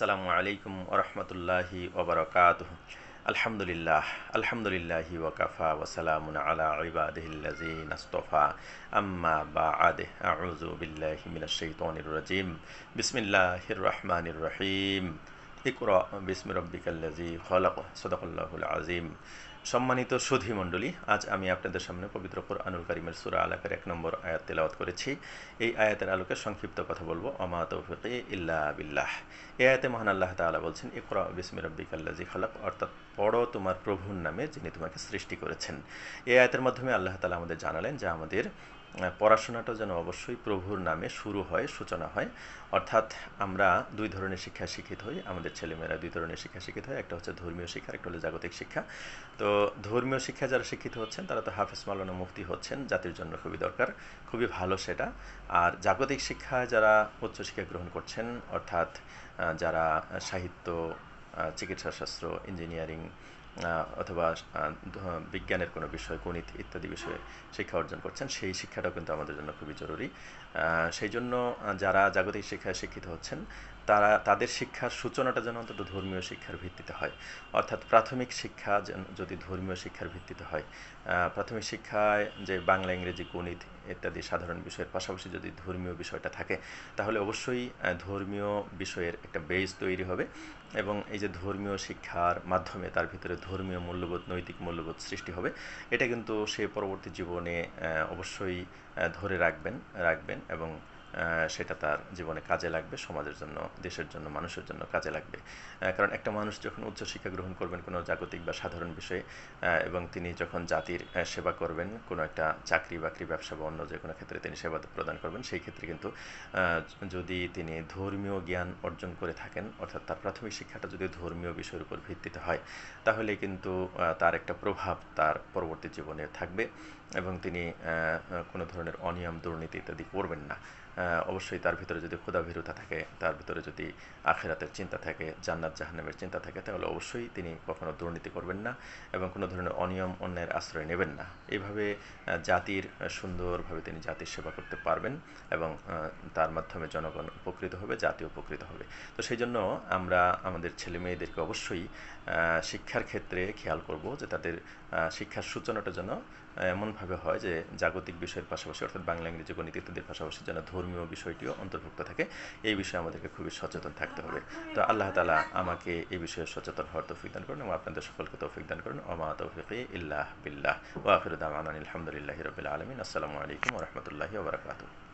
আসসালামু আলাইকুম ওরহমতুল্লাহি ওবরকাত আলহামদুলিল্লাহ আলহামদুলিল্লাহ ওয়াকাফা ওসালামুন আলা ইবাদিহিল্লাজিন আস্তফা। আম্মা বাআদ আউযু বিল্লাহি মিনাশ শাইতানির রাজিম। বিসমিল্লাহির রহমানির রহিম। ইকরা বিসমি রব্বিকাল্লাজি খলাক, সদাকাল্লাহুল আজিম সম্মানিত সুধী মণ্ডলী, আজ আমি আপনাদের সামনে পবিত্র কোরআনুল কারিমের সুরা আলাপের এক নম্বর আয়াত তেলাওয়াত করেছি। এই আয়াতের আলোকে সংক্ষিপ্ত কথা বলব। অমা তৌফিকে ইল্লা বিল্লাহ। এ আয়াতে মহান আল্লাহ তালা বলছেন, ইকরা বিসমি জি খালাক। অর্থাৎ পড়ো তোমার প্রভুর নামে যিনি তোমাকে সৃষ্টি করেছেন। এ আয়াতের মাধ্যমে আল্লাহ তালা আমাদের জানালেন যে আমাদের পড়াশোনাটা যেন অবশ্যই প্রভুর নামে শুরু হয়, সূচনা হয়। অর্থাৎ আমরা দুই ধরনের শিক্ষা শিক্ষিত হই। আমাদের ছেলেমেয়েরা দুই ধরনের শিক্ষা শিক্ষিত হয়। একটা হচ্ছে ধর্মীয় শিক্ষা একটা হলো জাগতিক শিক্ষা। তো ধর্মীয় শিক্ষা যারা শিক্ষিত হচ্ছেন, তারা তো হাফেজ মালানা মুক্তি হচ্ছেন, জাতির জন্য খুবই দরকার, খুবই ভালো সেটা। আর জাগতিক শিক্ষায় যারা উচ্চশিক্ষা গ্রহণ করছেন, অর্থাৎ যারা সাহিত্য চিকিৎসাশাস্ত্র, ইঞ্জিনিয়ারিং অথবা বিজ্ঞানের কোনো বিষয়, গণিত ইত্যাদি বিষয়ে শিক্ষা অর্জন করছেন, সেই শিক্ষাটাও কিন্তু আমাদের জন্য খুবই জরুরি। সেই জন্য যারা জাগতিক শিক্ষায় শিক্ষিত হচ্ছেন তারা, তাদের শিক্ষার সূচনাটা যেন অন্তত ধর্মীয় শিক্ষার ভিত্তিতে হয়। অর্থাৎ প্রাথমিক শিক্ষা যেন, যদি ধর্মীয় শিক্ষার ভিত্তিতে হয় প্রাথমিক শিক্ষায় যে বাংলা, ইংরেজি, গণিত ইত্যাদি সাধারণ বিষয়ের পাশাপাশি যদি ধর্মীয় বিষয়টা থাকে, তাহলে অবশ্যই ধর্মীয় বিষয়ের একটা বেস তৈরি হবে এবং এই যে ধর্মীয় শিক্ষার মাধ্যমে তার ভিতরে ধর্মীয় মূল্যবোধ, নৈতিক মূল্যবোধ সৃষ্টি হবে, এটা কিন্তু সে পরবর্তী জীবনে অবশ্যই ধরে রাখবেন রাখবেন এবং সেটা তার জীবনে কাজে লাগবে, সমাজের জন্য, দেশের জন্য, মানুষের জন্য কাজে লাগবে। কারণ একটা মানুষ যখন উচ্চশিক্ষা গ্রহণ করবেন কোনো জাগতিক বা সাধারণ বিষয়ে এবং তিনি যখন জাতির সেবা করবেন, কোনো একটা চাকরি বাকরি, ব্যবসা বা অন্য যে কোনো ক্ষেত্রে তিনি সেবা প্রদান করবেন, সেই ক্ষেত্রে কিন্তু যদি তিনি ধর্মীয় জ্ঞান অর্জন করে থাকেন, অর্থাৎ তার প্রাথমিক শিক্ষাটা যদি ধর্মীয় বিষয়ের উপর ভিত্তিতে হয়, তাহলে কিন্তু তার একটা প্রভাব তার পরবর্তী জীবনে থাকবে এবং তিনি কোনো ধরনের অনিয়ম, দুর্নীতি ইত্যাদি করবেন না। অবশ্যই তার ভিতরে যদি ক্ষুধাভীরতা থাকে, তার ভিতরে যদি আখেরাতের চিন্তা থাকে, জান্নাত জাহান্নামের চিন্তা থাকে, তাহলে অবশ্যই তিনি কখনো দুর্নীতি করবেন না এবং কোনো ধরনের অনিয়ম অন্যের আশ্রয় নেবেন না। এইভাবে জাতির সুন্দরভাবে তিনি জাতির সেবা করতে পারবেন এবং তার মাধ্যমে জনগণ উপকৃত হবে, জাতি উপকৃত হবে। তো সেই জন্য আমরা আমাদের ছেলে মেয়েদেরকে অবশ্যই শিক্ষার ক্ষেত্রে খেয়াল করব যে তাদের শিক্ষার সূচনাটা যেন এমনভাবে হয় যে জাগতিক বিষয়ের পাশাপাশি, অর্থাৎ বাংলা, ইংরেজি, গণিত ইত্যাদির পাশাপাশি যেন ধর্মীয় বিষয়টিও অন্তর্ভুক্ত থাকে, এই বিষয়ে আমাদেরকে খুবই সচেতন থাকতে হবে। তো আল্লাহ তালা আমাকে এই বিষয়ে সচেতন হওয়ার তৌফিক দান করুন এবং আপনাদের সকলকে তৌফিক দান করুন। ওমা তৌফিক ইল্লাহ বিল্লাহ। ওয়াফিরুদ্দামান আলহামদুলিল্লাহ রবিল আলমিন। আসসালামু আলাইকুম রহমতুল্লাহি ওবরাকাতু